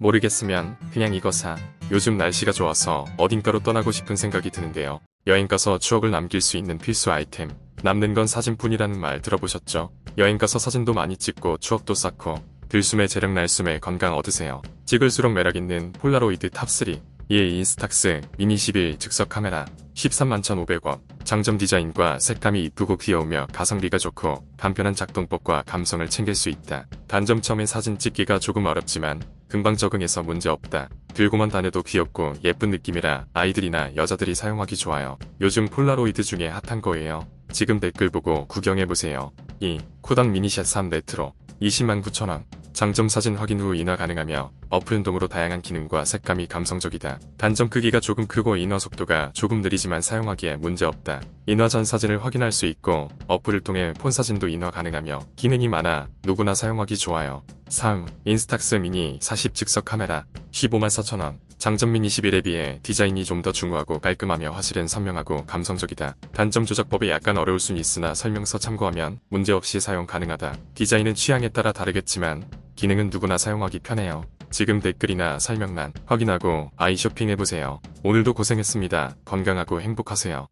모르겠으면 그냥 이거 사. 요즘 날씨가 좋아서 어딘가로 떠나고 싶은 생각이 드는데요. 여행 가서 추억을 남길 수 있는 필수 아이템. 남는 건 사진뿐이라는 말 들어보셨죠? 여행 가서 사진도 많이 찍고 추억도 쌓고 들숨에 재력 날숨에 건강 얻으세요. 찍을수록 매력 있는 폴라로이드 탑3. 이에 인스탁스 미니 11 즉석 카메라 131,500원. 장점 디자인과 색감이 이쁘고 귀여우며 가성비가 좋고 간편한 작동법과 감성을 챙길 수 있다. 단점 처음에 사진 찍기가 조금 어렵지만 금방 적응해서 문제 없다. 들고만 다녀도 귀엽고 예쁜 느낌이라 아이들이나 여자들이 사용하기 좋아요. 요즘 폴라로이드 중에 핫한 거예요. 지금 댓글 보고 구경해보세요. 2. 코닥 미니샷 3 레트로 20만 9천원. 장점 사진 확인 후 인화 가능하며 어플 연동으로 다양한 기능과 색감이 감성적이다. 단점 크기가 조금 크고 인화 속도가 조금 느리지만 사용하기에 문제없다. 인화 전 사진을 확인할 수 있고 어플을 통해 폰 사진도 인화 가능하며 기능이 많아 누구나 사용하기 좋아요. 3. 인스탁스 미니 40 즉석 카메라 15만 4천원. 장점 미니 11에 비해 디자인이 좀 더 중후하고 깔끔하며 화질은 선명하고 감성적이다. 단점 조작법이 약간 어려울 순 있으나 설명서 참고하면 문제없이 사용 가능하다. 디자인은 취향에 따라 다르겠지만 기능은 누구나 사용하기 편해요. 지금 댓글이나 설명란 확인하고 아이 쇼핑 해보세요. 오늘도 고생했습니다. 건강하고 행복하세요.